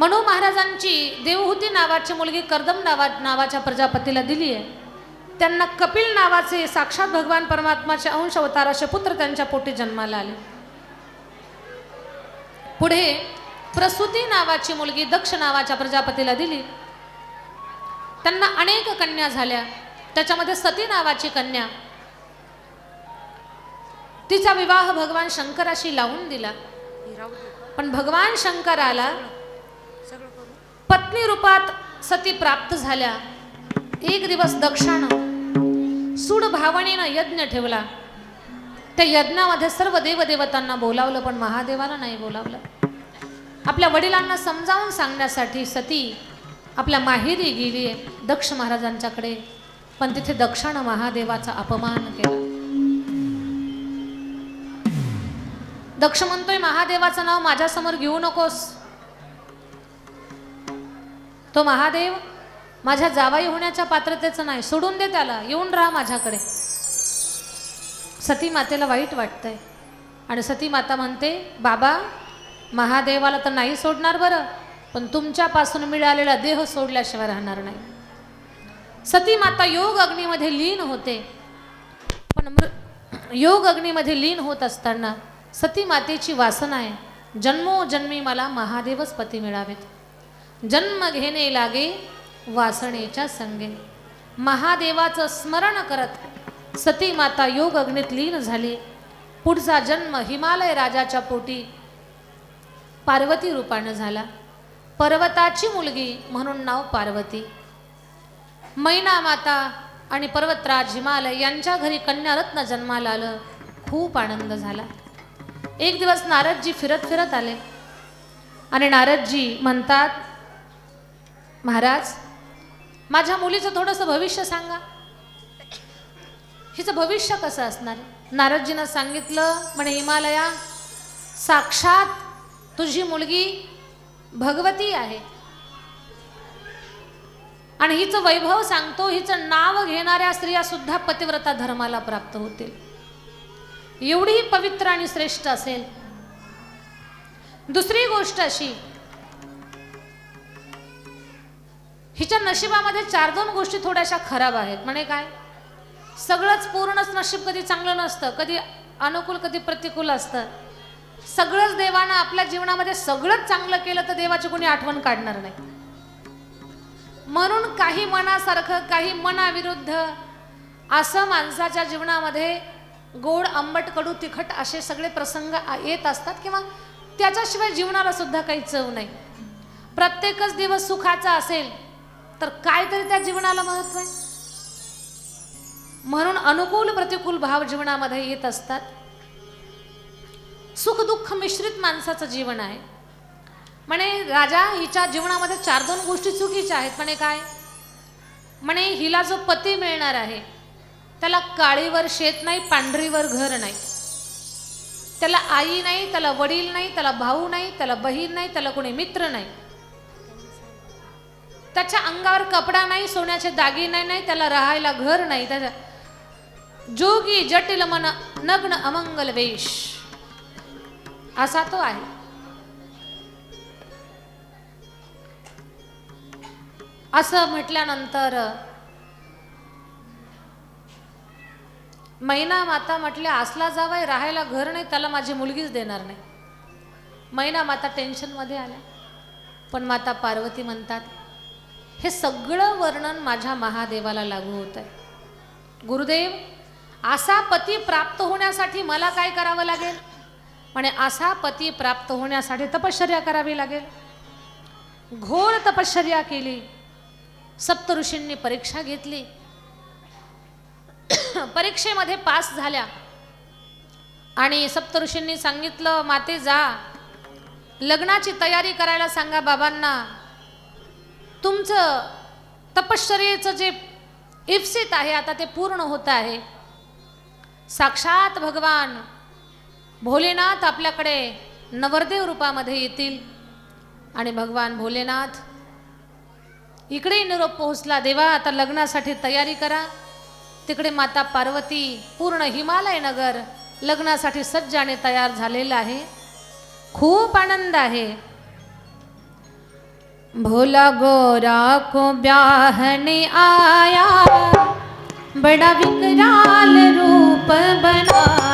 मनू महाराजांची देवहूती नावाची मुलगी कर्दम नावा नावाच्या प्रजापतीला दिली आहे. त्यांना कपिल नावाचे साक्षात भगवान परमात्माचे अंश अवताराचे पुत्र त्यांच्या पोटी जन्माला आले. पुढे प्रसूती नावाची मुलगी दक्ष नावाच्या प्रजापतीला दिली. त्यांना अनेक कन्या झाल्या. त्याच्यामध्ये सती नावाची कन्या. तिचा विवाह भगवान शंकराशी लावून दिला. पण भगवान शंकराला पत्नी रूपात सती प्राप्त झाल्या. एक दिवस दक्षानं सूड भावनेनं यज्ञ ठेवला. त्या यज्ञामध्ये सर्व देवदेवतांना बोलावलं पण महादेवाला नाही बोलावलं. आपल्या वडिलांना समजावून सांगण्यासाठी सती आपल्या माहेरी गेली आहे दक्ष महाराजांच्याकडे. पण तिथे दक्षानं महादेवाचा अपमान केला. दक्ष म्हणतोय महादेवाचं नाव माझ्यासमोर घेऊ नकोस. तो महादेव माझ्या जावाई होण्याच्या पात्रतेचं नाही. सोडून दे त्याला. येऊन राहा माझ्याकडे. सती मातेला वाईट वाटतंय. आणि सती माता म्हणते बाबा महादेवाला तर नाही सोडणार बरं पण तुमच्यापासून मिळालेला देह सोडल्याशिवाय राहणार नाही. सती माता योग अग्नीमध्ये लीन होते. पण मृ योग अग्नीमध्ये लीन होत असताना सती मातेची वासना आहे. जन्मोजन्मी मला महादेवच पती मिळावेत. जन्म घेणे लागे वासनेच्या संगे. महादेवाचं स्मरण करत सती माता योग अग्नीत लीन झाली. पुढचा जन्म हिमालय राजाच्या पोटी पार्वती रूपानं झाला. पर्वताची मुलगी म्हणून नाव पार्वती. मैना माता आणि पर्वतराज हिमालय यांच्या घरी कन्यारत्न जन्माला आलं. खूप आनंद झाला. एक दिवस नारदजी फिरत फिरत आले. आणि नारदजी म्हणतात महाराज माझ्या मुलीचं थोडंसं भविष्य सांगा. हिचं भविष्य कसं असणार? नारदजीनं सांगितलं म्हणे हिमालया साक्षात तुझी मुलगी भगवती आहे. आणि हिचं वैभव सांगतो हिचं नाव घेणाऱ्या स्त्रिया सुद्धा पतिव्रता धर्माला प्राप्त होतील. एवढी पवित्र आणि श्रेष्ठ असेल. दुसरी गोष्ट अशी हिच्या नशिबामध्ये चार दोन गोष्टी थोड्याशा खराब आहेत. म्हणे काय? सगळंच पूर्णच नशीब कधी चांगलं नसतं कधी अनुकूल कधी प्रतिकूल असतं. सगळंच देवानं आपल्या जीवनामध्ये सगळंच चांगलं केलं तर देवाची कोणी आठवण काढणार नाही. म्हणून काही मनासारखं काही मनाविरुद्ध असं माणसाच्या जीवनामध्ये गोड आंबट कडू तिखट असे सगळे प्रसंग येत असतात किंवा त्याच्याशिवाय जीवनाला सुद्धा काही चव नाही. प्रत्येकच दिवस सुखाचा असेल तर काहीतरी त्या जीवनाला महत्त्व आहे? म्हणून अनुकूल प्रतिकूल भाव जीवनामध्ये येत असतात. सुख दुःख मिश्रित माणसाचं जीवन आहे. म्हणे राजा हिच्या जीवनामध्ये चार दोन गोष्टी चुकीच्या आहेत. म्हणे काय? म्हणे हिला जो पती मिळणार आहे त्याला काळीवर शेत नाही पांढरीवर घर नाही. त्याला आई नाही त्याला वडील नाही त्याला भाऊ नाही त्याला बहीण नाही त्याला कोणी मित्र नाही. त्याच्या अंगावर कपडा नाही सोन्याचे दागिने नाही त्याला राहायला घर नाही. त्याच्या जोगी जटिल मन नग्न अमंगल वेश. असा तो आहे. असं म्हटल्यानंतर मैना माता म्हटले असला जावाय राहायला घर नाही त्याला माझी मुलगीच देणार नाही. मैना माता टेन्शनमध्ये आल्या. पण माता पार्वती म्हणतात हे सगळं वर्णन माझ्या महादेवाला लागू होत आहे गुरुदेव असा पती प्राप्त होण्यासाठी मला काय करावं लागेल? म्हणे असा पती प्राप्त होण्यासाठी तपश्चर्या करावी लागेल. घोर तपश्चर्या केली. सप्त ऋषींनी परीक्षा घेतली. परीक्षेमध्ये पास झाल्या. आणि सप्त ऋषींनी सांगितलं माते जा. लग्नाची तयारी करायला सांगा बाबांना. तुमचं तपश्चर्येचं जे इप्सित आहे आता ते पूर्ण होत आहे. साक्षात भगवान भोलेनाथ आपल्याकडे नवरदेव रूपामध्ये येतील. आणि भगवान भोलेनाथ इकडे निरोप पोहोचला देवा आता लग्नासाठी तयारी करा. तिकडे माता पार्वती पूर्ण हिमालय नगर लग्नासाठी सज्जाने तयार झालेलं आहे. खूप आनंद आहे. भोला गोरा को ब्याहने आया। बड़ा विकराल रूप बना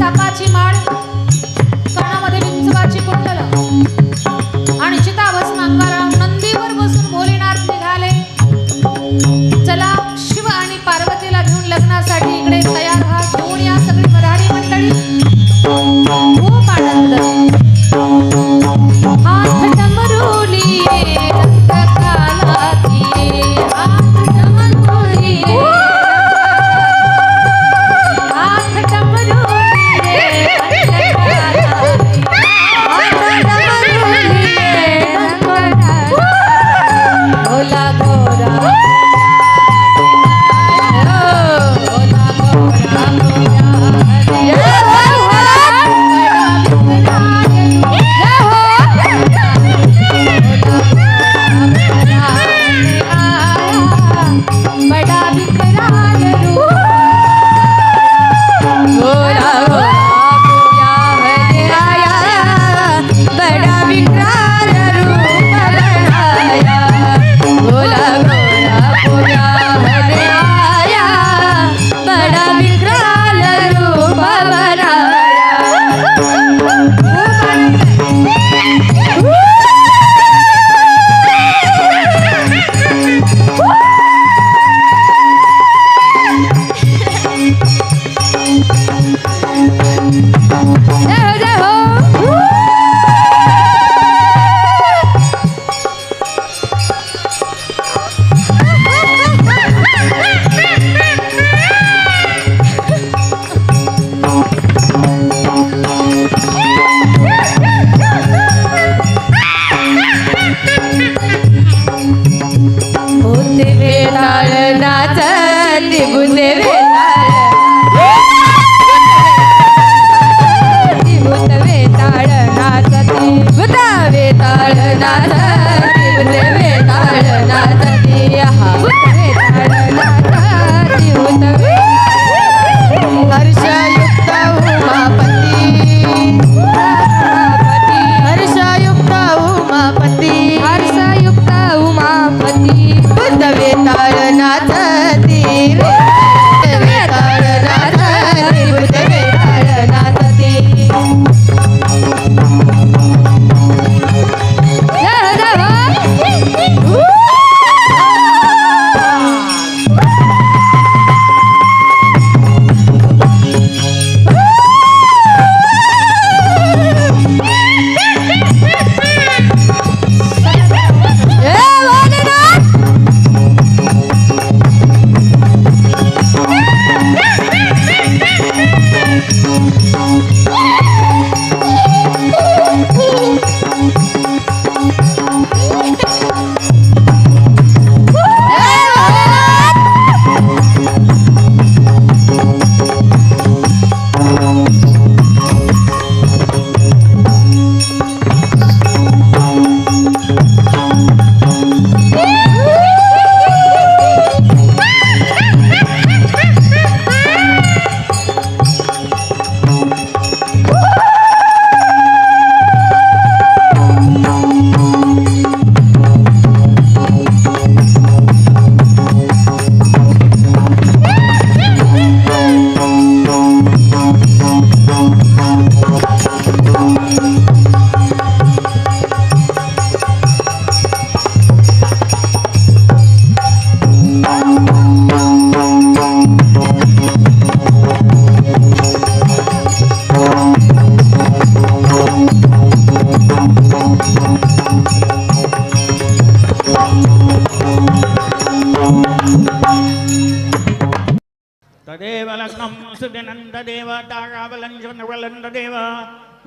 সাপাচি মার।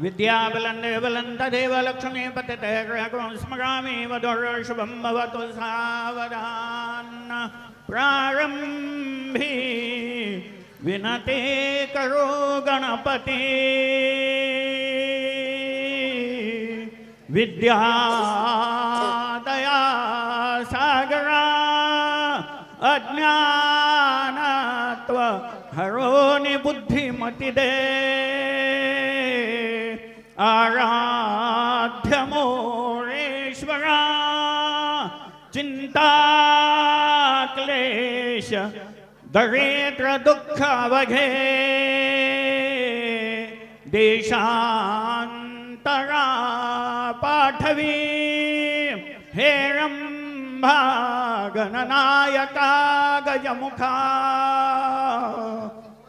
विद्याबलन्दे देवलं तदेव लक्ष्मी पतते ग्रहं स्मरामि वधुर्शुभं भवतु सावधान् प्रारम्भे विनते करो गणपति। विद्यादया सागरा अज्ञानत्व हरोनि बुद्धिमति दे आराध्य मोरेश्वरा चिंता क्लेश दरिद्र दुःख अवघे देशांतरा पाठवी हेरंभा गणनायका गजमुखा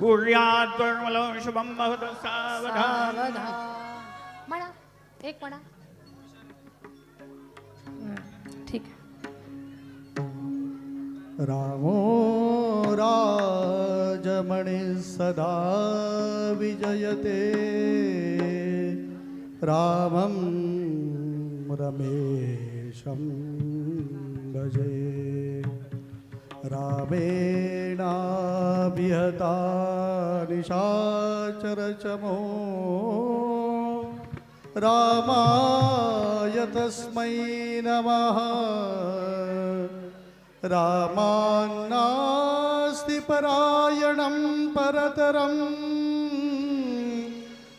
कुर्यात् दुर्मलो शुभं भवतु सावधानः। एक म्हणा. ठीक. रामो राजमणि सदा विजयते. रामं रमेशं भजे. रामेणाभिहता निशाचरचमो रामाय तस्मै नमः। रामान्नास्ति परायणं परतरम्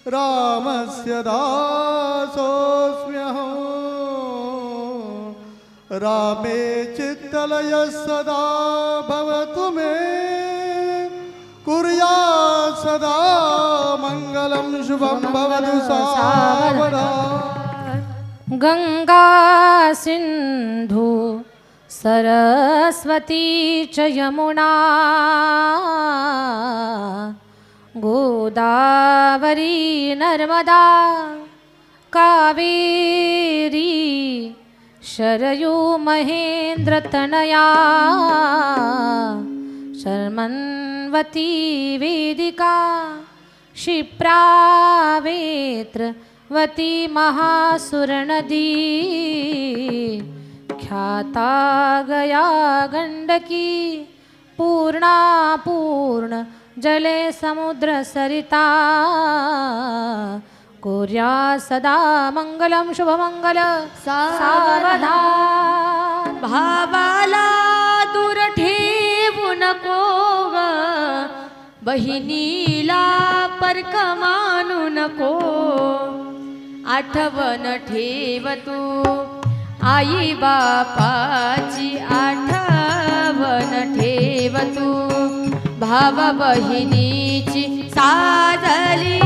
रामस्य दासोऽस्म्यहम् रामे चित्तलयः सदा भवतु मे। कुर्या सदा मङ्गलं शुभं भवतु सावधान। गङ्गा सिन्धु सरस्वती च यमुना। गोदावरी नर्मदा। कावेरी शरयू महेन्द्रतनया शर्मन्वती वेदिका क्षिप्रावेत्रवती महासुरनदी ख्याता गया गण्डकी पूर्णा पूर्ण जले समुद्र सरिता कुर्या सदा मङ्गलं शुभमङ्गल सावधान। भावाला दूर ठेवू नको। बहिणीला परक मानू नको. आठवण ठेव तू आई बापाची आठवण ठेव तू. भाव बहिणीची साधली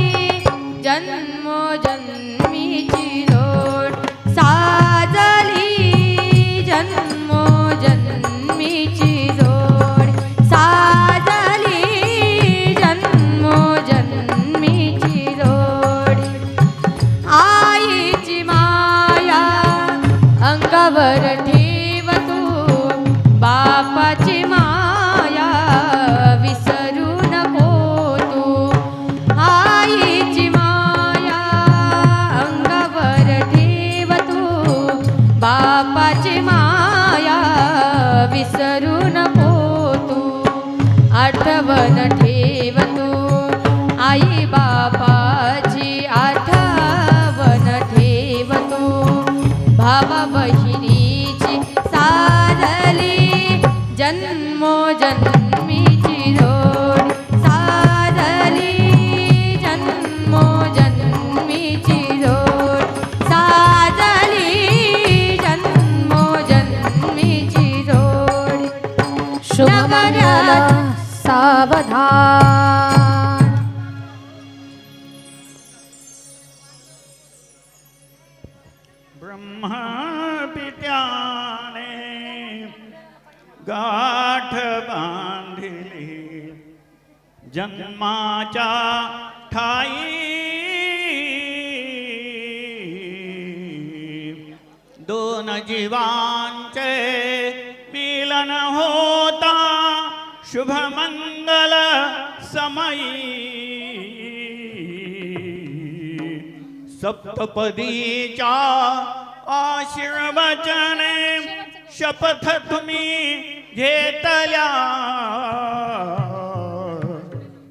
जन्म जन्मीची लोट साधली जन्म जन्मीची ब्रह्मा पित्याने गाठ बांधिली. जन्माच्या ठाई. दोन जीवांचे मिलन होता शुभमङ्गल समयी. सप्तपदीच्या आशीर्वचने शपथ तुम्ही घेतल्या.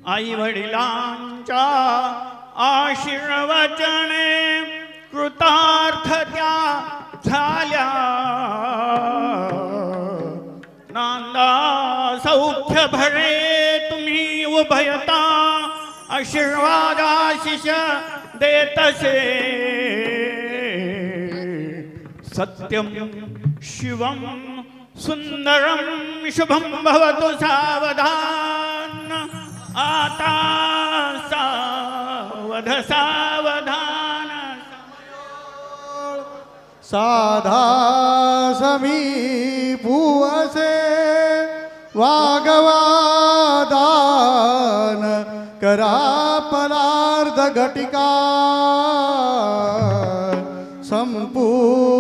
आई वडिलांच्या आशीर्वचने कृतार्थ त्या झाल्या. नांदा सौख्य भरे तुम्ही उभयता आशीर्वादाशिष देतसे. सत्यम शिवम सुंदरम शुभम भवतु सावधान। आता सावध सावधान। साधा समी भुवसे वागवादान करा परार्ध घटिका संपूर्ण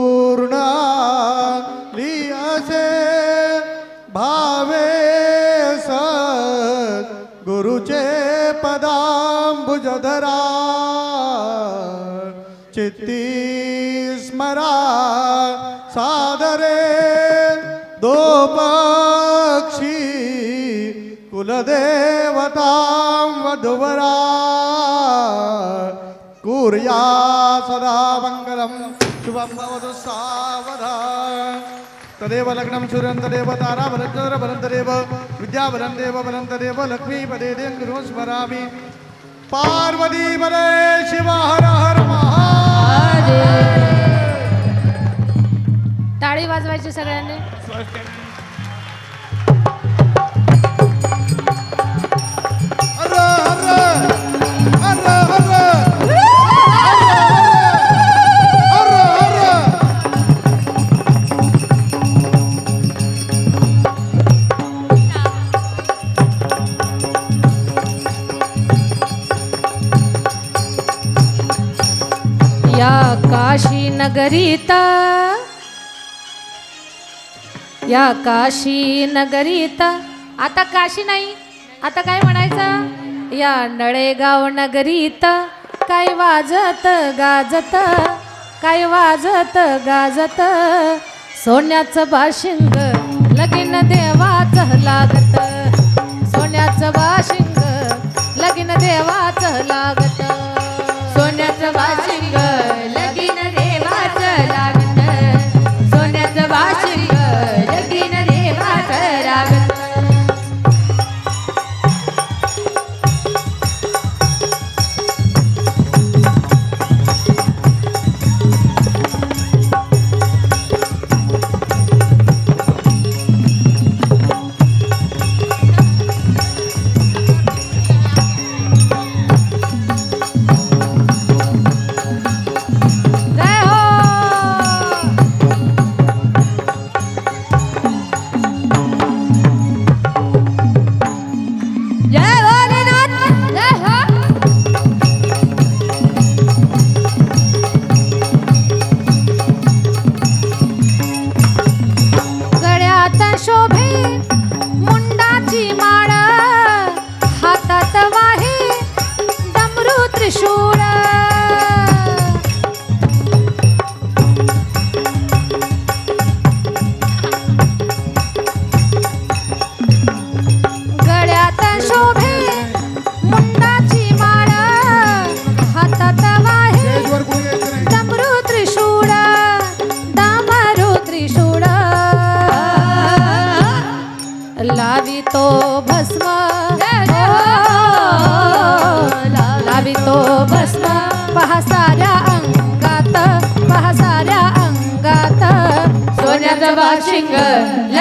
गुरुचे पदांबुजधरा चित्ती स्मरा सादरे दो पक्षी कुलदेवतां वधुवरा कुर्या सदा मङ्गलं शुभं भवतु सावधान। तदेव लग्नं सुरं तदेव ताराबलं बलं तदेव विद्याबलं देव बलं तदेव लक्ष्मीपदे दें गुरुं स्मरामि। पार्वती बले शिव हर हर महादेव। टाळी वाजवायची सगळ्यांनी? नगरीत. या काशी नगरीत. आता काशी नाही आता काय म्हणायचं? या नळेगाव नगरीत. काय वाजत गाजत काय वाजत गाजत? सोन्याचं बाशिंग लगीन देवाचं लागत. सोन्याचं बाशिंग लगीन देवाचं लागत.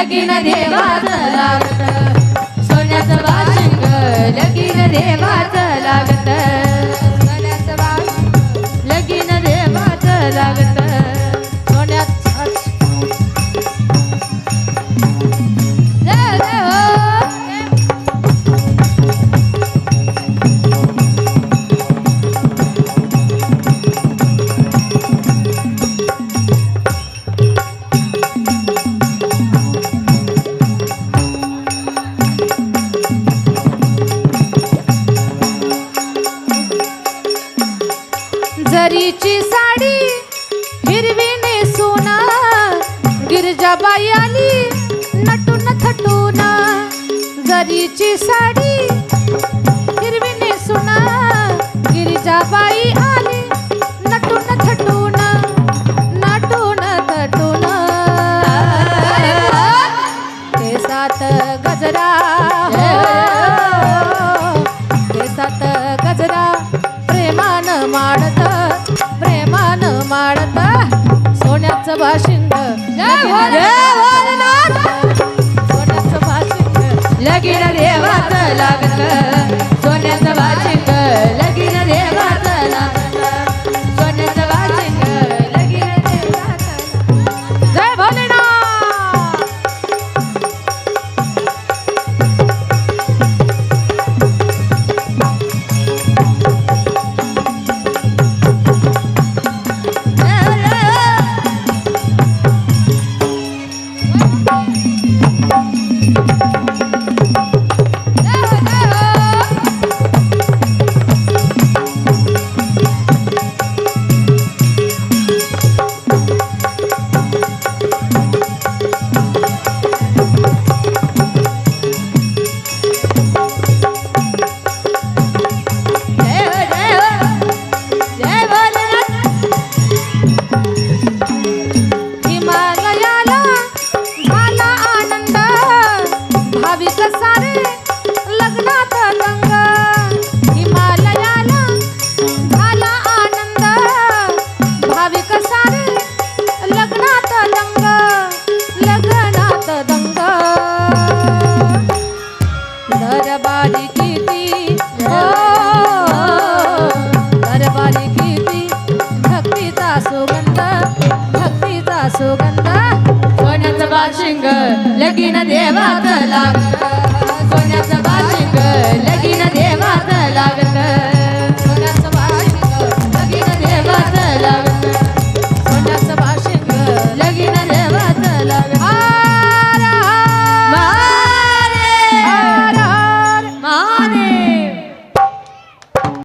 लगीन देवाचं भाषिंद सोन्याचं भाषिंद लगीन देवाचं लागलं सोन्याचं भाषिंद लगीन देवाचं लागलं लगीन देवा कला